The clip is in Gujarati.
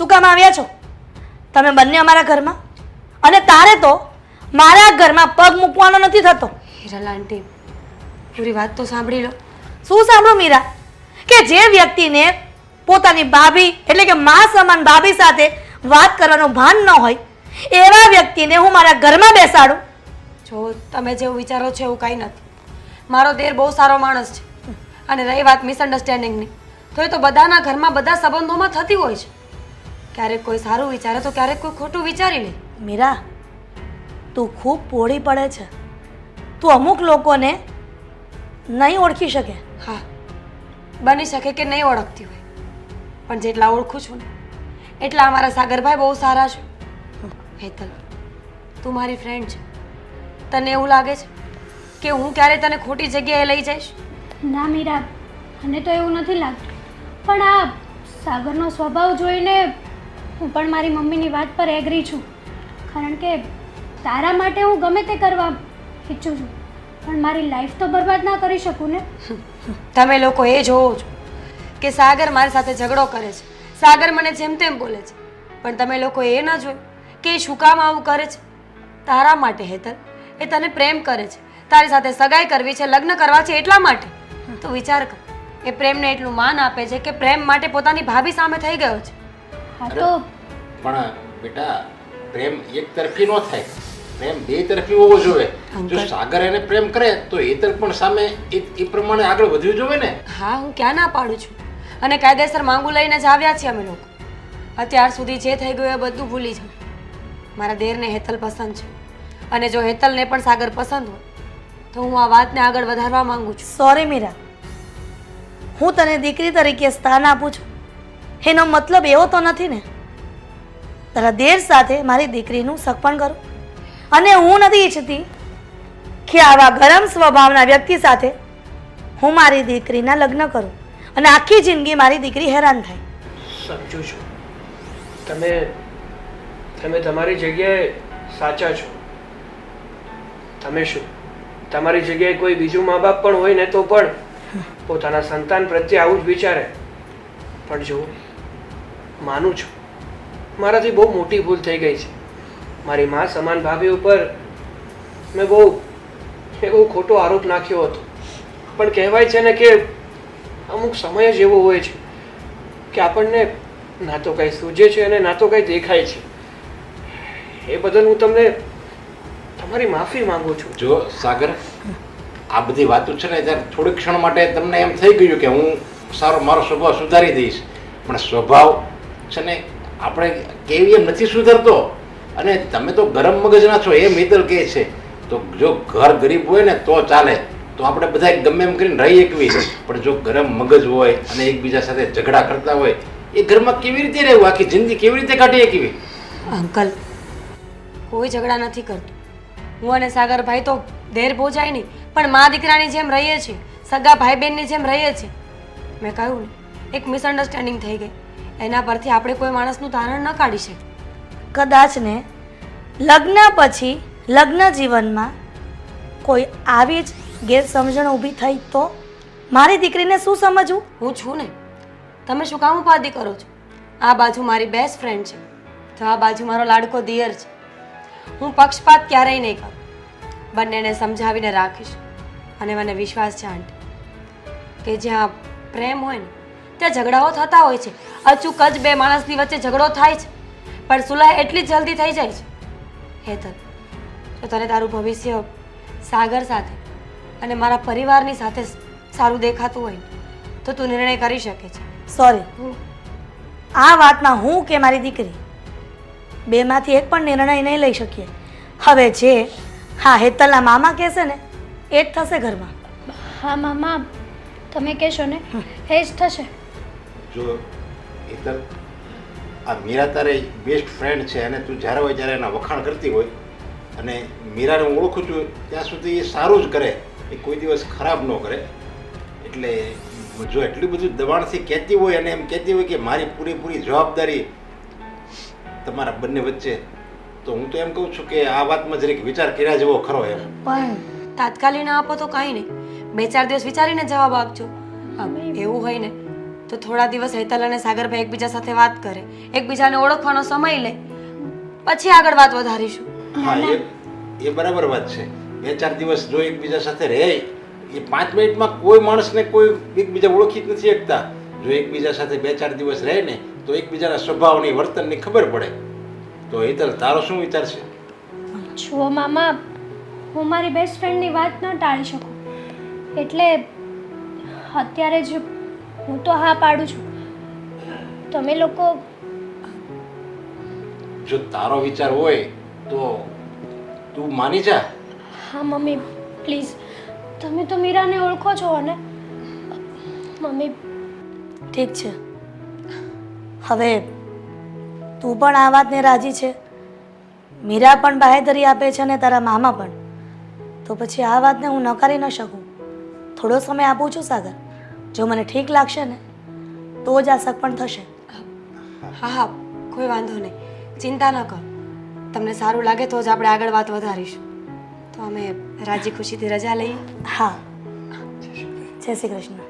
શું કામ આવ્યા છો? તમે બંને અમારા ઘરમાં? અને તારે તો મારા ઘરમાં પગ મૂકવાનો નથી થતો. હિરલ આંટી પૂરી વાત તો સાંભળી લો. શું સાંભળો મીરા? કે જે વ્યક્તિને પોતાની ભાભી એટલે કે મા સમાન ભાભી સાથે વાત કરવાનું ભાન ન હોય એવા વ્યક્તિને હું મારા ઘરમાં બેસાડું? જો તમે જેવું વિચારો છો એવું કંઈ નથી. મારો દેર બહુ સારો માણસ છે. અને રહી વાત મિસઅન્ડરસ્ટેન્ડિંગની તો એ તો બધાના ઘરમાં બધા સંબંધોમાં થતી હોય છે. ક્યારેક કોઈ સારું વિચારે તો ક્યારેક કોઈ ખોટું વિચારી લે મીરા તું ખૂબ પોળી પડે છે. તું અમુક લોકોને નહીં ઓળખી શકે. હા બની શકે કે નહીં ઓળખતી હોય. પણ જેટલા ઓળખું છું ને એટલા અમારા સાગરભાઈ બહુ સારા છે. હેતલ તું મારી ફ્રેન્ડ છે. તને એવું લાગે છે કે હું ક્યારે તને ખોટી જગ્યાએ લઈ જઈશ? ના મીરા મને તો એવું નથી લાગતું. પણ આ સાગરનો સ્વભાવ જોઈને હું પણ મારી મમ્મીની વાત પર એગ્રી છું. કારણ કે તારા માટે હું ગમે તે કરવા ઈચ્છું છું. પણ મારી લાઈફ તો બરબાદ ના કરી શકું ને? તમે લોકો એ જોવો છો કે સાગર મારી સાથે ઝઘડો કરે છે. સાગર મને જેમ તેમ બોલે છે. પણ તમે લોકો એ ન જોયું કે એ શું કામ આવું કરે છે. તારા માટે હેતર એ તને પ્રેમ કરે છે. તારી સાથે સગાઈ કરવી છે લગ્ન કરવા છે એટલા માટે? તો વિચાર કર એ પ્રેમને એટલું માન આપે છે કે પ્રેમ માટે પોતાની ભાભી સામે થઈ ગયો છે. હા તો પણ બેટા પ્રેમ એક તરફી ન થાય. પ્રેમ બે તરફી હોવો જોઈએ. જો સાગર એને પ્રેમ કરે તો એ તરફ પણ સામે એ પ્રમાણે આગળ વધવું જોઈએ ને. હા હું ક્યાં ના પાડું છું? અને કાયદેસર માંગુ લઈને જ આવ્યા છીએ અમે લોકો. અત્યાર સુધી જે થઈ ગયું એ બધું ભૂલી જાઉં મારા દેરને હેતલ પસંદ છે. અને જો હેતલને પણ સાગર પસંદ હોય તો હું આ વાતને આગળ વધારવા માંગુ છું. સોરી મીરા. હું તને દીકરી તરીકે સ્થાન આપું છું. એનો મતલબ એવો તો નથી ને. તારા દેર સાથે મારી દીકરીનું સગપણ કરો. અને હું નથી ઈચ્છતી કે આવા ગરમ સ્વભાવના વ્યક્તિ સાથે હું મારી દીકરીના લગ્ન કરું અને આખી જિંદગી મારી દીકરી હેરાન થાય. સમજુ છું. તમે તમે તમારી જગ્યાએ સાચા છો. તમે શું? તમારી જગ્યાએ કોઈ બીજું મા બાપ પણ હોય ને તો પણ પોતાના સંતાન પ્રત્યે આવું જ વિચારે. પણ જો માનું છું. મારાથી બહુ મોટી ભૂલ થઈ ગઈ છે. મારી મા સમાન ભાભી ઉપર મેં બહુ એવો ખોટો આરોપ નાખ્યો હતો. પણ કહેવાય છે ને કે અમુક સમય જ એવો હોય છે કે આપણને ના તો કંઈ સૂઝે છે અને ના તો કંઈ દેખાય છે. એ બદલ હું તમને તમારી માફી માંગુ છું. જો, સાગર, આ બધી વાતો છે ને ત્યારે થોડીક ક્ષણ માટે તમને એમ થઈ ગયું કે હું સારો, મારો સ્વભાવ સુધારી દઈશ. પણ સ્વભાવ છે ને આપણે કેવી એમ નથી સુધરતો? અને તમે તો ગરમ મગજના છો, એ મિત્ર કહે છે? તો જો ઘર ગરીબ હોય ને, તો ચાલે. તો આપણે બધા ગમે એમ કરીને રહી એકવી પણ જો ગરમ મગજ હોય અને એકબીજા સાથે ઝઘડા કરતા હોય, એ ઘરમાં કેવી રીતે રહેવું? આખી જિંદગી કેવી રીતે કાઢી એકવી અંકલ, કોઈ ઝઘડા નથી કરતું. હું અને સાગરભાઈ તો દેર પહોંચાય નહીં. પણ મા દીકરાની જેમ રહીએ છીએ. સગા ભાઈ બહેનની જેમ રહીએ છીએ. મેં કહ્યું ને, એક મિસઅન્ડરસ્ટેન્ડિંગ થઈ ગઈ. એના પરથી આપણે કોઈ માણસનું તારણ ન કાઢી શકીએ. કદાચ ને લગ્ન પછી લગ્ન જીવનમાં કોઈ આવી જ ગેરસમજણ ઊભી થઈ તો? મારી દીકરીને શું સમજવું? હું છું ને. તમે શું કામ ઉપાધિ કરો છો? આ બાજુ મારી બેસ્ટ ફ્રેન્ડ છે. તો આ બાજુ મારો લાડકો દિયર છે. હું પક્ષપાત ક્યારેય નહીં કરું. બંનેને સમજાવીને રાખીશ અને મને વિશ્વાસ છે આંટી કે જ્યાં પ્રેમ હોય ને ત્યાં ઝઘડાઓ થતા હોય છે. અચૂક જ બે માણસની વચ્ચે ઝઘડો થાય છે. પણ સુલાહ એટલી જ જલ્દી થઈ જાય છે. હેતલ જો તને તારું ભવિષ્ય સાગર સાથે અને મારા પરિવારની સાથે સારું દેખાતું હોય ને તો તું નિર્ણય કરી શકે છે. સોરી આ વાતમાં હું કે મારી દીકરી? બેમાંથી એક પણ નિર્ણય નહીં લઈ શકીએ. હવે જે હા હેતલના મામા કહેશે ને એ જ થશે ઘરમાં. હા મામા તમે કહેશો ને? એ જ થશે. જો એકદમ આ મીરા તારે બેસ્ટ ફ્રેન્ડ છે અને તું જ્યારે હોય ત્યારે એના વખાણ કરતી હોય અને મીરાને હું ઓળખું છું, ત્યાં સુધી એ સારું જ કરે. એ કોઈ દિવસ ખરાબ ન કરે. એટલે જો એટલું બધું દબાણથી કહેતી હોય અને એમ કહેતી હોય કે મારી પૂરેપૂરી જવાબદારી તમારા બંને વચ્ચે, તો હું તો એમ કહું છું કે આ વાતમાં જરીક વિચાર કર્યા જેવો ખરો એમ. પણ તાત્કાલિક આપો તો કાંઈ નહીં. બે ચાર દિવસ વિચારીને જવાબ આપજો. એવું હોય ને. તો થોડા દિવસ હેતલ અને સાગરભાઈ એકબીજા સાથે વાત કરે. એકબીજાને ઓળખવાનો સમય લે. પછી આગળ વાત વધારીશું. હા એ એ બરાબર વાત છે. બે ચાર દિવસ જો એકબીજા સાથે રહે એ પાંચ મિનિટમાં કોઈ માણસને કોઈ એકબીજા ઓળખી જ નથી શકતા જો એકબીજા સાથે બે ચાર દિવસ રહે ને તો એકબીજાના સ્વભાવની વર્તનની ખબર પડે. તો હેતલ તારો શું વિચાર છે? જુઓ મામા હું મારી બેસ્ટ ફ્રેન્ડની વાત ન ટાળી શકું. એટલે અત્યારે જ હું તો હા પાડું છું. તમે લોકો જો તારો વિચાર હોય તો તું માની જા. હા મમ્મી પ્લીઝ. તમે તો મીરાને ઓળખો છો ને મમ્મી ઠીક છે. હવે તું પણ આ વાતને રાજી છે. મીરા પણ બાહેધરી આપે છે ને તારા મામા પણ. તો પછી આ વાતને હું નકારી ન શકું. થોડો સમય આપું છું સાગર? જો મને ઠીક લાગશે ને તો જ આ સગપણ થશે. હા હા કોઈ વાંધો નહીં. ચિંતા ન કરો. તમને સારું લાગે તો જ આપણે આગળ વાત વધારીશું. તો અમે રાજી ખુશીથી રજા લઈએ. હા. જય શ્રી કૃષ્ણ.